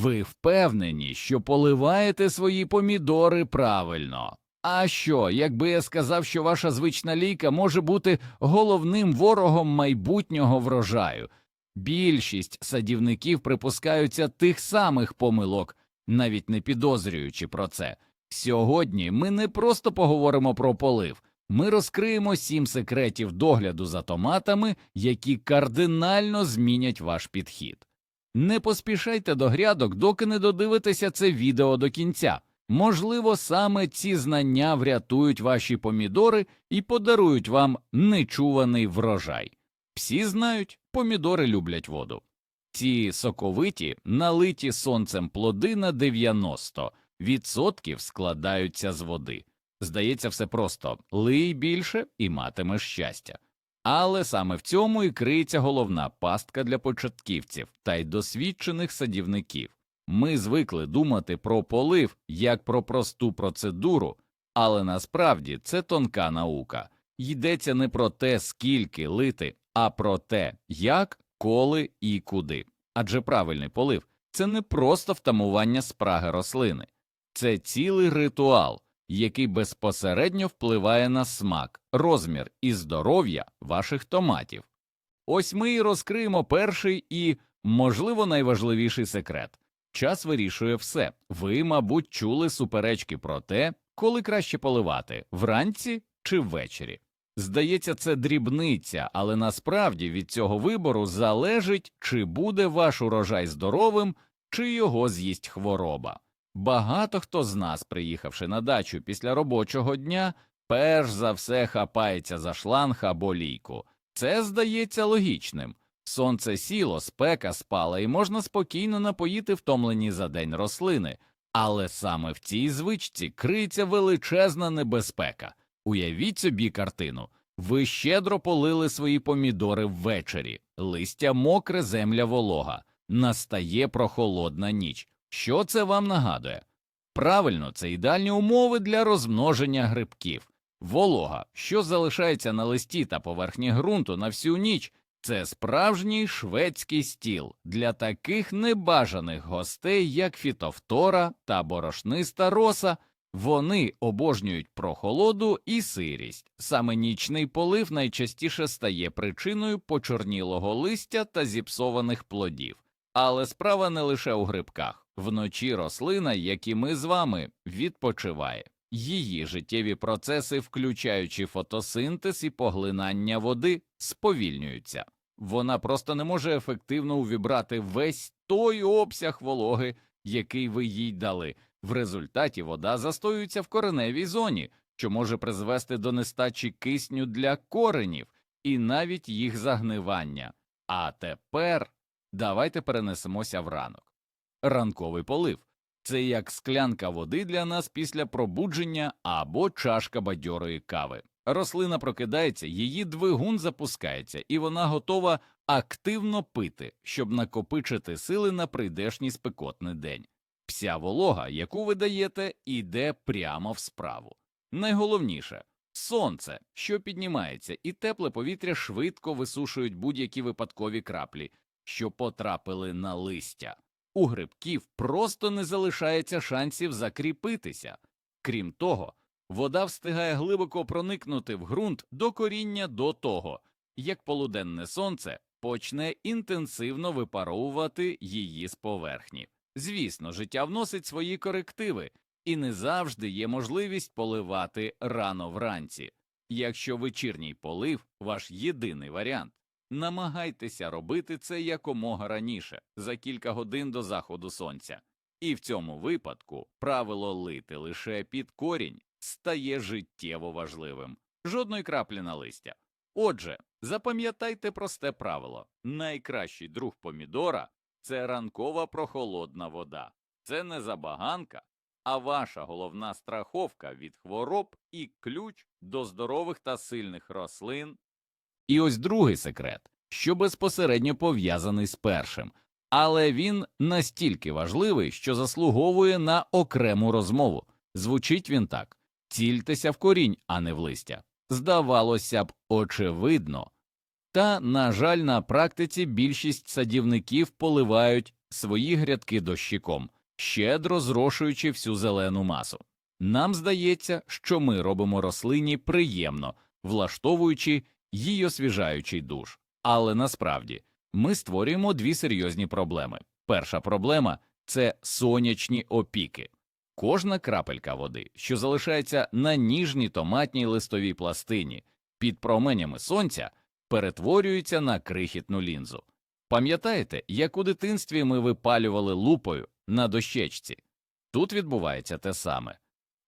Ви впевнені, що поливаєте свої помідори правильно. А що, якби я сказав, що ваша звична лійка може бути головним ворогом майбутнього врожаю? Більшість садівників припускаються тих самих помилок, навіть не підозрюючи про це. Сьогодні ми не просто поговоримо про полив, ми розкриємо сім секретів догляду за томатами, які кардинально змінять ваш підхід. Не поспішайте до грядок, доки не додивитеся це відео до кінця. Можливо, саме ці знання врятують ваші помідори і подарують вам нечуваний врожай. Всі знають, помідори люблять воду. Ці соковиті, налиті сонцем плоди на 90% складаються з води. Здається, все просто лий більше і матимеш щастя. Але саме в цьому і криється головна пастка для початківців та й досвідчених садівників. Ми звикли думати про полив як про просту процедуру, але насправді це тонка наука. Йдеться не про те, скільки лити, а про те, як, коли і куди. Адже правильний полив це не просто втамування спраги рослини, це цілий ритуал, який безпосередньо впливає на смак, розмір і здоров'я ваших томатів. Ось ми і розкриємо перший і, можливо, найважливіший секрет. Час вирішує все. Ви, мабуть, чули суперечки про те, коли краще поливати вранці чи ввечері. Здається, це дрібниця, але насправді від цього вибору залежить, чи буде ваш урожай здоровим, чи його з'їсть хвороба. Багато хто з нас, приїхавши на дачу після робочого дня, перш за все хапається за шланг або лійку. Це здається логічним. Сонце сіло, спека спала, і можна спокійно напоїти втомлені за день рослини, але саме в цій звичці криється величезна небезпека. Уявіть собі картину. Ви щедро полили свої помідори ввечері, листя мокре, земля волога, настає прохолодна ніч. Що це вам нагадує? Правильно, це ідеальні умови для розмноження грибків. Волога, що залишається на листі та поверхні ґрунту на всю ніч, це справжній шведський стіл для таких небажаних гостей, як фітофтора та борошниста роса. Вони обожнюють прохолоду і сирість. Саме нічний полив найчастіше стає причиною почорнілого листя та зіпсованих плодів. Але справа не лише у грибках. Вночі рослина, як і ми з вами, відпочиває. Її життєві процеси, включаючи фотосинтез і поглинання води, сповільнюються. Вона просто не може ефективно увібрати весь той обсяг вологи, який ви їй дали. В результаті вода застоюється в кореневій зоні, що може призвести до нестачі кисню для коренів і навіть їх загнивання. А тепер давайте перенесемося в ранок. Ранковий полив це як склянка води для нас після пробудження або чашка бадьорої кави. Рослина прокидається, її двигун запускається, і вона готова активно пити, щоб накопичити сили на прийдешній спекотний день. Вся волога, яку ви даєте, йде прямо в справу. Найголовніше сонце, що піднімається, і тепле повітря швидко висушують будь-які випадкові краплі, що потрапили на листя. У грибків просто не залишається шансів закріпитися. Крім того, вода встигає глибоко проникнути в ґрунт до коріння до того, як полуденне сонце почне інтенсивно випаровувати її з поверхні. Звісно, життя вносить свої корективи, і не завжди є можливість поливати рано вранці. Якщо вечірній полив ваш єдиний варіант, намагайтеся робити це якомога раніше, за кілька годин до заходу сонця. І в цьому випадку правило лити лише під корінь стає життєво важливим, жодної краплі на листя. Отже, запам'ятайте просте правило найкращий друг помідора це ранкова прохолодна вода, це не забаганка, а ваша головна страховка від хвороб і ключ до здорових та сильних рослин. І ось другий секрет, що безпосередньо пов'язаний з першим, але він настільки важливий, що заслуговує на окрему розмову. Звучить він так цільтеся в корінь, а не в листя. Здавалося б, очевидно. Та, на жаль, на практиці більшість садівників поливають свої грядки дощиком, щедро зрошуючи всю зелену масу. Нам здається, що ми робимо рослині приємно, влаштовуючи їй освіжаючий душ. Але насправді ми створюємо дві серйозні проблеми. Перша проблема це сонячні опіки. Кожна крапелька води, що залишається на ніжній томатній листовій пластині під променями сонця, перетворюється на крихітну лінзу. Пам'ятаєте, як у дитинстві ми випалювали лупою на дощечці? Тут відбувається те саме.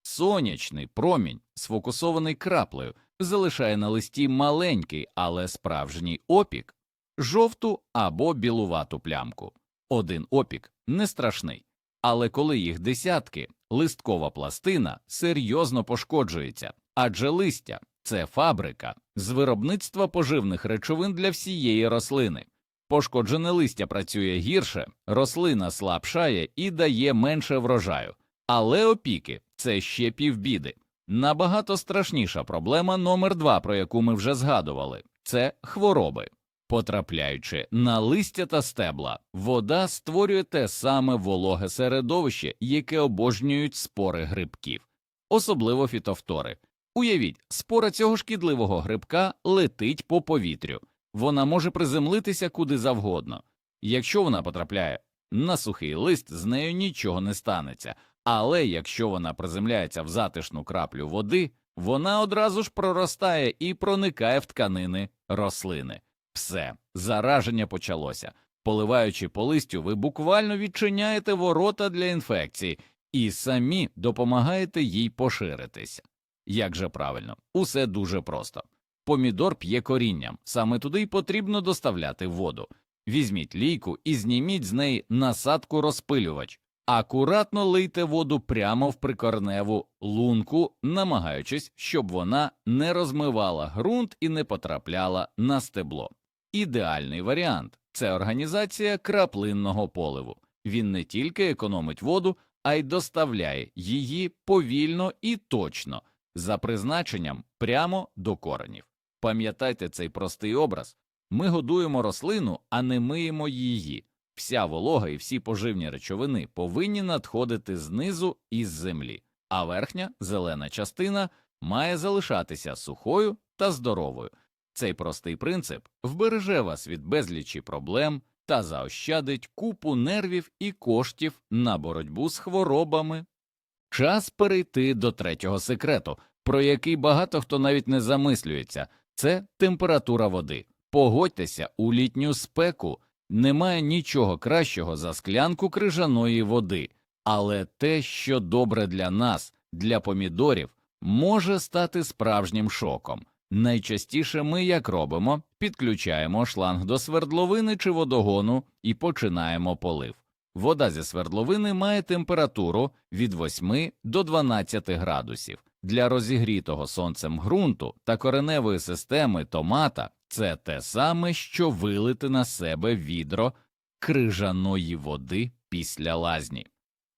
Сонячний промінь, сфокусований краплею, залишає на листі маленький, але справжній опік, жовту або білувату плямку. Один опік не страшний, але коли їх десятки, листкова пластина серйозно пошкоджується, адже листя це фабрика з виробництва поживних речовин для всієї рослини. Пошкоджене листя працює гірше, рослина слабшає і дає менше врожаю. Але опіки це ще півбіди. Набагато страшніша проблема номер два, про яку ми вже згадували, це хвороби. Потрапляючи на листя та стебла, вода створює те саме вологе середовище, яке обожнюють спори грибків, особливо фітофтори. Уявіть, спора цього шкідливого грибка летить по повітрю, вона може приземлитися куди завгодно. Якщо вона потрапляє на сухий лист, з нею нічого не станеться, але якщо вона приземляється в затишну краплю води, вона одразу ж проростає і проникає в тканини рослини. Все, зараження почалося. Поливаючи по листю, ви буквально відчиняєте ворота для інфекції і самі допомагаєте їй поширитися. Як же правильно, усе дуже просто. Помідор п'є корінням, саме туди й потрібно доставляти воду. Візьміть лійку і зніміть з неї насадку розпилювач. Акуратно лийте воду прямо в прикорневу лунку, намагаючись, щоб вона не розмивала ґрунт і не потрапляла на стебло. Ідеальний варіант це організація краплинного поливу. Він не тільки економить воду, а й доставляє її повільно і точно, за призначенням прямо до коренів. Пам'ятайте цей простий образ ми годуємо рослину, а не миємо її. Вся волога і всі поживні речовини повинні надходити знизу із землі, а верхня зелена частина має залишатися сухою та здоровою. Цей простий принцип вбереже вас від безлічі проблем та заощадить купу нервів і коштів на боротьбу з хворобами. Час перейти до третього секрету, про який багато хто навіть не замислюється це температура води. Погодьтеся, у літню спеку немає нічого кращого за склянку крижаної води, але те, що добре для нас, для помідорів, може стати справжнім шоком. Найчастіше ми як робимо, підключаємо шланг до свердловини чи водогону і починаємо полив. Вода зі свердловини має температуру від 8 до 12 градусів. Для розігрітого сонцем ґрунту та кореневої системи томата це те саме, що вилити на себе відро крижаної води після лазні.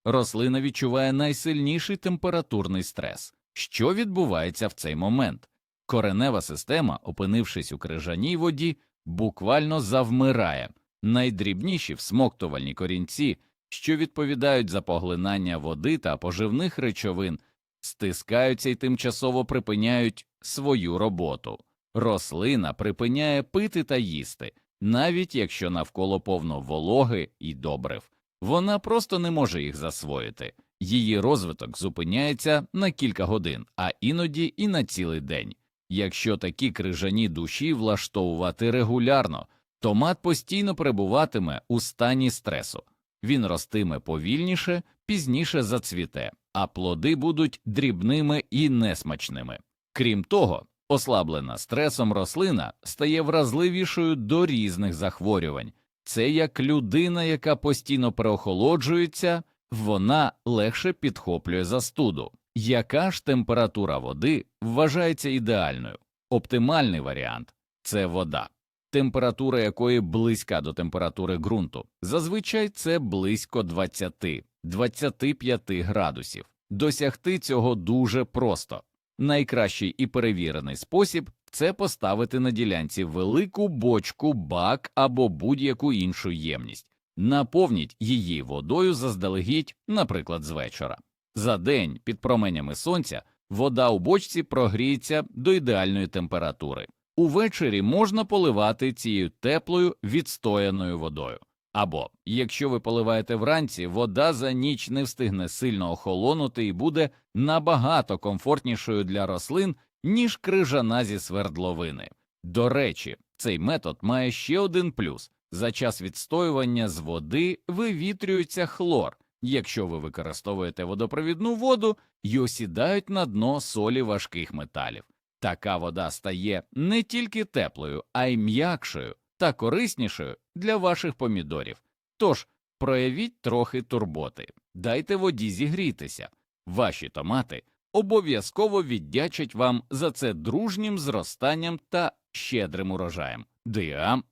Рослина відчуває найсильніший температурний стрес. Що відбувається в цей момент? Коренева система, опинившись у крижаній воді, буквально завмирає. Найдрібніші всмоктувальні корінці, що відповідають за поглинання води та поживних речовин, стискаються і тимчасово припиняють свою роботу. Рослина припиняє пити та їсти, навіть якщо навколо повно вологи і добрив. Вона просто не може їх засвоїти. Її розвиток зупиняється на кілька годин, а іноді і на цілий день. Якщо такі крижані душі влаштовувати регулярно, томат постійно перебуватиме у стані стресу. Він ростиме повільніше, пізніше зацвіте, а плоди будуть дрібними і несмачними. Крім того, ослаблена стресом рослина стає вразливішою до різних захворювань. Це як людина, яка постійно переохолоджується, вона легше підхоплює застуду. Яка ж температура води вважається ідеальною? Оптимальний варіант це вода, температура якої близька до температури ґрунту. Зазвичай це близько 20-25 градусів. Досягти цього дуже просто. Найкращий і перевірений спосіб це поставити на ділянці велику бочку, бак або будь-яку іншу ємність. Наповніть її водою заздалегідь, наприклад, з вечора. За день під променями сонця вода у бочці прогріється до ідеальної температури. Увечері можна поливати цією теплою відстояною водою. Або, якщо ви поливаєте вранці, вода за ніч не встигне сильно охолонути і буде набагато комфортнішою для рослин, ніж крижана зі свердловини. До речі, цей метод має ще один плюс за час відстоювання з води вивітрюється хлор. Якщо ви використовуєте водопровідну воду й осідають на дно солі важких металів. Така вода стає не тільки теплою, а й м'якшою та кориснішою для ваших помідорів. Тож проявіть трохи турботи, дайте воді зігрітися. Ваші томати обов'язково віддячать вам за це дружнім зростанням та щедрим урожаєм. Діам.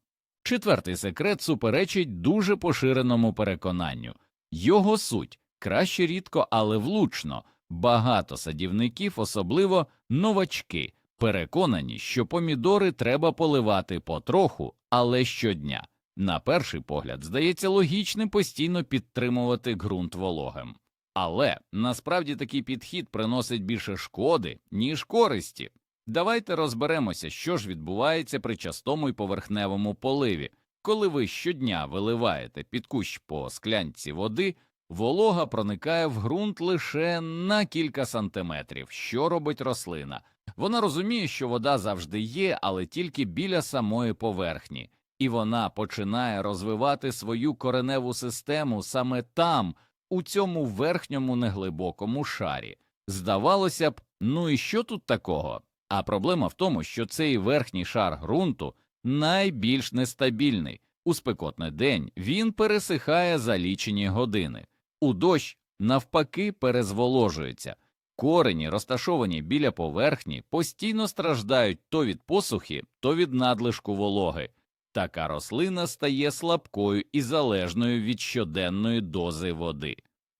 Четвертий секрет суперечить дуже поширеному переконанню. Його суть краще рідко, але влучно. Багато садівників, особливо новачки, переконані, що помідори треба поливати потроху, але щодня. На перший погляд, здається логічним постійно підтримувати ґрунт вологим. Але насправді такий підхід приносить більше шкоди, ніж користі. Давайте розберемося, що ж відбувається при частому і поверхневому поливі. Коли ви щодня виливаєте під кущ по склянці води, волога проникає в ґрунт лише на кілька сантиметрів. Що робить рослина? Вона розуміє, що вода завжди є, але тільки біля самої поверхні, і вона починає розвивати свою кореневу систему саме там, у цьому верхньому неглибокому шарі. Здавалося б, ну і що тут такого? А проблема в тому, що цей верхній шар ґрунту найбільш нестабільний. У спекотний день він пересихає за лічені години, у дощ навпаки перезволожується. Корені, розташовані біля поверхні, постійно страждають то від посухи, то від надлишку вологи. Така рослина стає слабкою і залежною від щоденної дози води.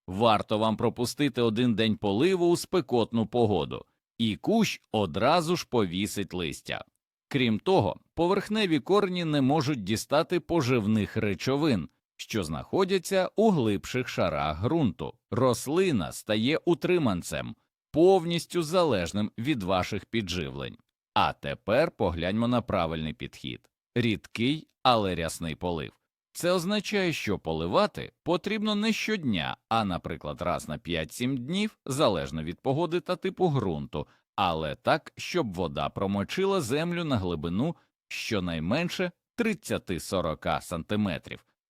Варто вам пропустити один день поливу у спекотну погоду, і кущ одразу ж повісить листя. Крім того, поверхневі корені не можуть дістати поживних речовин, що знаходяться у глибших шарах ґрунту. Рослина стає утриманцем, повністю залежним від ваших підживлень. А тепер погляньмо на правильний підхід рідкий, але рясний полив. Це означає, що поливати потрібно не щодня, а, наприклад, раз на 5-7 днів, залежно від погоди та типу ґрунту, але так, щоб вода промочила землю на глибину щонайменше 30-40 см.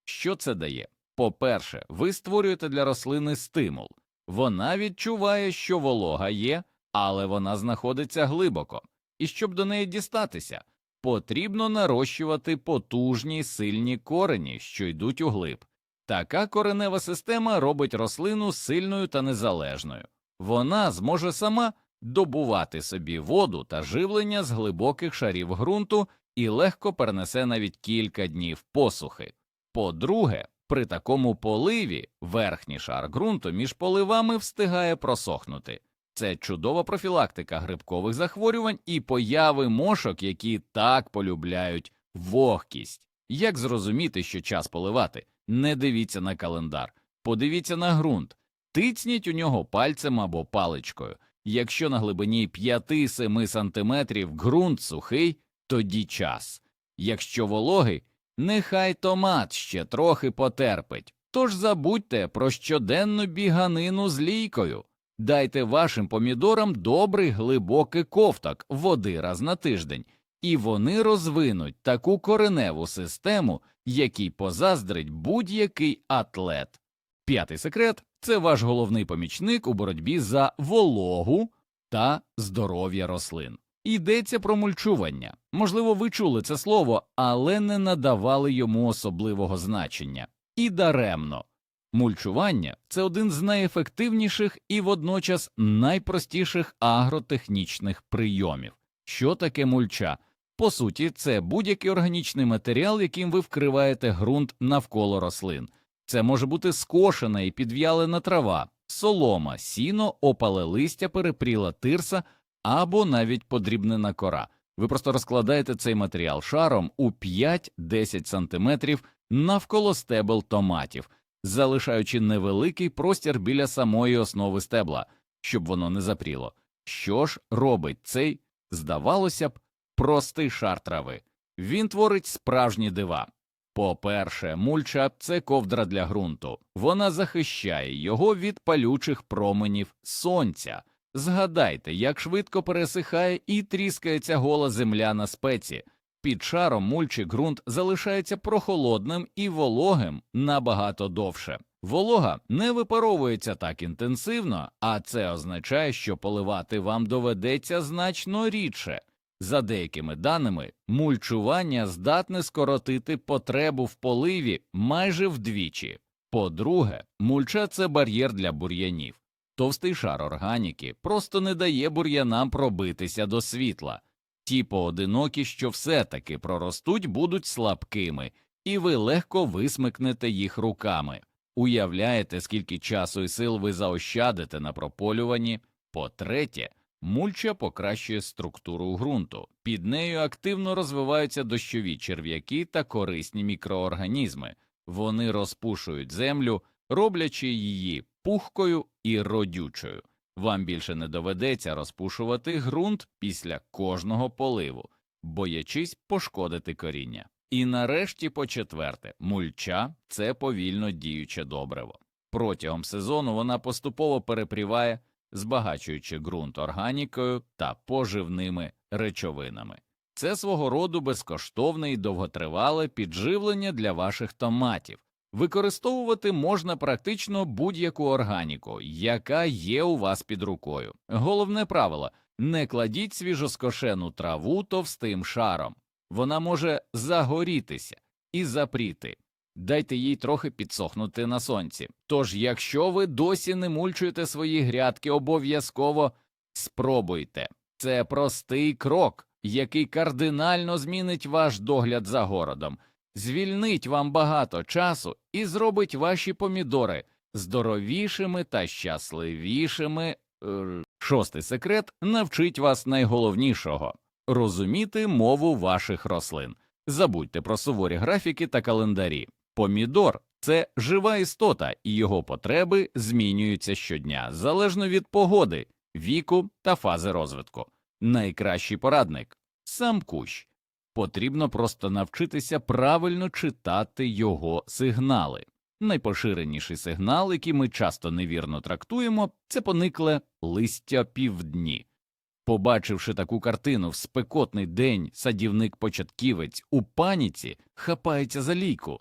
Що це дає? По-перше, ви створюєте для рослини стимул. Вона відчуває, що волога є, але вона знаходиться глибоко, і щоб до неї дістатися, потрібно нарощувати потужні сильні корені, що йдуть у глиб. Така коренева система робить рослину сильною та незалежною. Вона зможе сама добувати собі воду та живлення з глибоких шарів ґрунту і легко перенесе навіть кілька днів посухи. По-друге, при такому поливі верхній шар ґрунту між поливами встигає просохнути. Це чудова профілактика грибкових захворювань і появи мошок, які так полюбляють вогкість. Як зрозуміти, що час поливати? Не дивіться на календар, подивіться на ґрунт, тицніть у нього пальцем або паличкою. Якщо на глибині 5-7 см ґрунт сухий, тоді час. Якщо вологий, нехай томат ще трохи потерпить. Тож забудьте про щоденну біганину з лійкою. Дайте вашим помідорам добрий глибокий ковток води раз на тиждень, і вони розвинуть таку кореневу систему, якій позаздрить будь-який атлет. П'ятий секрет це ваш головний помічник у боротьбі за вологу та здоров'я рослин. Йдеться про мульчування. Можливо, ви чули це слово, але не надавали йому особливого значення. І даремно. Мульчування це один з найефективніших і водночас найпростіших агротехнічних прийомів. Що таке мульча? По суті, це будь-який органічний матеріал, яким ви вкриваєте ґрунт навколо рослин. Це може бути скошена і підв'ялена трава, солома, сіно, опале листя, перепріла тирса або навіть подрібнена кора. Ви просто розкладаєте цей матеріал шаром у 5-10 см навколо стебел томатів, залишаючи невеликий простір біля самої основи стебла, щоб воно не запріло. Що ж робить цей, здавалося б, простий шар трави? Він творить справжні дива. По-перше, мульча це ковдра для ґрунту. Вона захищає його від палючих променів сонця. Згадайте, як швидко пересихає і тріскається гола земля на спеці. Під шаром мульчі ґрунт залишається прохолодним і вологим набагато довше. Волога не випаровується так інтенсивно, а це означає, що поливати вам доведеться значно рідше. За деякими даними, мульчування здатне скоротити потребу в поливі майже вдвічі. По-друге, мульча це бар'єр для бур'янів. Товстий шар органіки просто не дає бур'янам пробитися до світла. Ті поодинокі, що все-таки проростуть, будуть слабкими, і ви легко висмикнете їх руками. Уявляєте, скільки часу і сил ви заощадите на прополюванні? По-третє, мульча покращує структуру ґрунту. Під нею активно розвиваються дощові черв'яки та корисні мікроорганізми. Вони розпушують землю, роблячи її пухкою і родючою. Вам більше не доведеться розпушувати ґрунт після кожного поливу, боячись пошкодити коріння. І нарешті, по четверте, мульча це повільно діюче добриво. Протягом сезону вона поступово перепріває, збагачуючи ґрунт органікою та поживними речовинами. Це свого роду безкоштовне і довготривале підживлення для ваших томатів. Використовувати можна практично будь-яку органіку, яка є у вас під рукою. Головне правило не кладіть свіжоскошену траву товстим шаром, вона може загорітися і запріти. Дайте їй трохи підсохнути на сонці. Тож, якщо ви досі не мульчуєте свої грядки, обов'язково спробуйте. Це простий крок, який кардинально змінить ваш догляд за городом звільнить вам багато часу і зробить ваші помідори здоровішими та щасливішими. Е, Шостий секрет навчить вас найголовнішого розуміти мову ваших рослин. Забудьте про суворі графіки та календарі. Помідор це жива істота, і його потреби змінюються щодня залежно від погоди, віку та фази розвитку. Найкращий порадник сам кущ. Потрібно просто навчитися правильно читати його сигнали. Найпоширеніший сигнал, який ми часто невірно трактуємо, це поникле листя півдні. Побачивши таку картину в спекотний день, садівник-початківець у паніці хапається за лійку.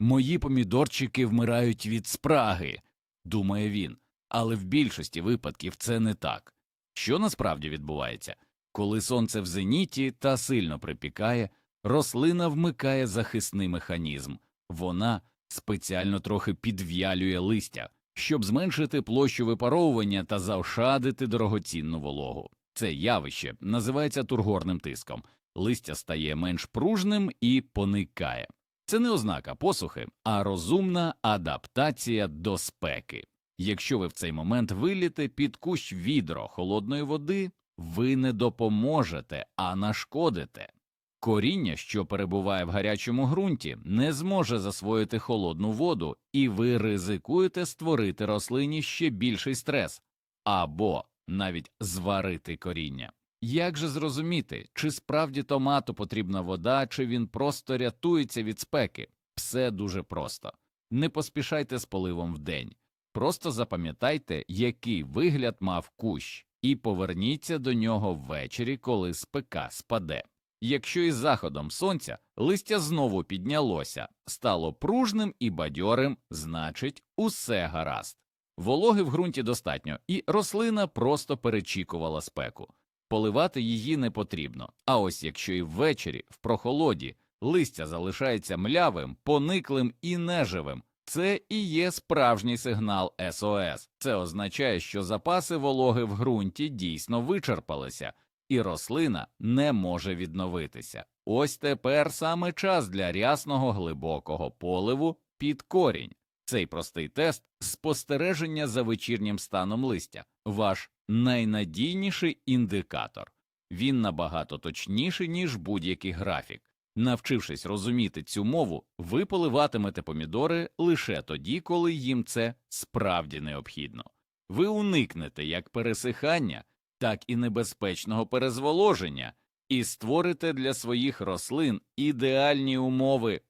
Мої помідорчики вмирають від спраги, думає він, але в більшості випадків це не так. Що насправді відбувається? Коли сонце в зеніті та сильно припікає, рослина вмикає захисний механізм, вона спеціально трохи підв'ялює листя, щоб зменшити площу випаровування та заощадити дорогоцінну вологу. Це явище називається тургорним тиском, листя стає менш пружним і поникає. Це не ознака посухи, а розумна адаптація до спеки. Якщо ви в цей момент виліте під кущ відро холодної води, ви не допоможете, а нашкодите. Коріння, що перебуває в гарячому ґрунті, не зможе засвоїти холодну воду, і ви ризикуєте створити рослині ще більший стрес або навіть зварити коріння. Як же зрозуміти, чи справді томату потрібна вода, чи він просто рятується від спеки? Все дуже просто. Не поспішайте з поливом вдень. Просто запам'ятайте, який вигляд мав кущ і поверніться до нього ввечері, коли спека спаде. Якщо із заходом сонця листя знову піднялося, стало пружним і бадьорим, значить, усе гаразд. Вологи в ґрунті достатньо, і рослина просто перечікувала спеку. Поливати її не потрібно. А ось якщо і ввечері, в прохолоді, листя залишається млявим, пониклим і неживим, це і є справжній сигнал СОС. Це означає, що запаси вологи в ґрунті дійсно вичерпалися, і рослина не може відновитися. Ось тепер саме час для рясного глибокого поливу під корінь. Цей простий тест спостереження за вечірнім станом листя, ваш найнадійніший індикатор. Він набагато точніший, ніж будь-який графік. Навчившись розуміти цю мову, ви поливатимете помідори лише тоді, коли їм це справді необхідно. Ви уникнете як пересихання, так і небезпечного перезволоження і створите для своїх рослин ідеальні умови.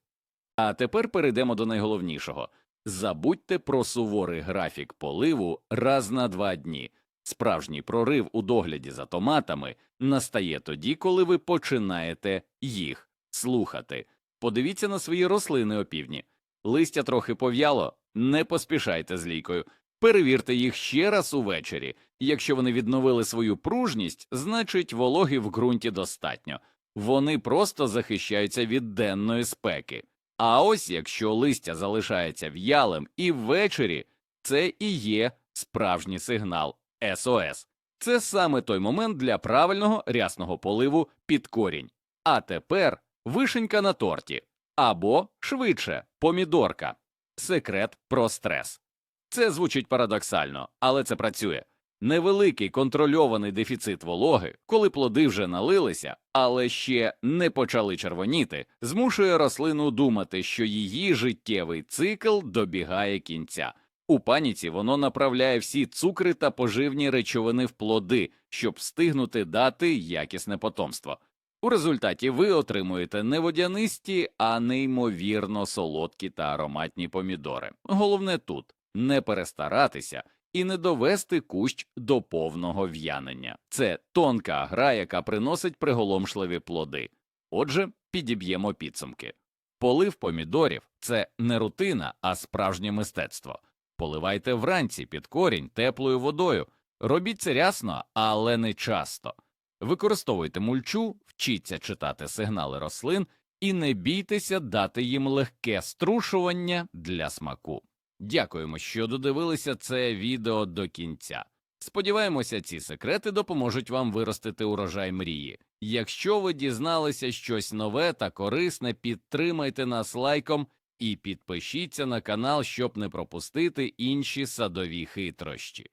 А тепер перейдемо до найголовнішого забудьте про суворий графік поливу раз на два дні. Справжній прорив у догляді за томатами настає тоді, коли ви починаєте їх слухати. Подивіться на свої рослини опівдні. Листя трохи пов'яло, не поспішайте з лійкою. Перевірте їх ще раз увечері. Якщо вони відновили свою пружність, значить вологи в ґрунті достатньо. Вони просто захищаються від денної спеки. А ось якщо листя залишається в'ялим і ввечері, це і є справжній сигнал СОС. Це саме той момент для правильного рясного поливу під корінь. А тепер вишенька на торті або швидше помідорка. Секрет про стрес. Це звучить парадоксально, але це працює. Невеликий контрольований дефіцит вологи, коли плоди вже налилися, але ще не почали червоніти, змушує рослину думати, що її життєвий цикл добігає кінця. У паніці воно направляє всі цукри та поживні речовини в плоди, щоб встигнути дати якісне потомство. У результаті ви отримуєте не водянисті, а неймовірно солодкі та ароматні помідори. Головне тут не перестаратися і не довести кущ до повного в'янення. Це тонка гра, яка приносить приголомшливі плоди. Отже, підіб'ємо підсумки. Полив помідорів це не рутина, а справжнє мистецтво. Поливайте вранці під корінь теплою водою. Робіть це рясно, але не часто. Використовуйте мульчу, вчіться читати сигнали рослин і не бійтеся дати їм легке струшування для смаку. Дякуємо, що додивилися це відео до кінця. Сподіваємося, ці секрети допоможуть вам виростити урожай мрії. Якщо ви дізналися щось нове та корисне, підтримайте нас лайком і підпишіться на канал, щоб не пропустити інші садові хитрощі.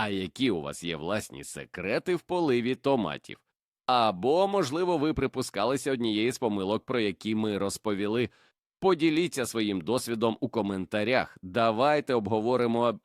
А які у вас є власні секрети в поливі томатів? Або, можливо, ви припускалися однієї з помилок, про які ми розповіли. Поділіться своїм досвідом у коментарях. Давайте обговоримо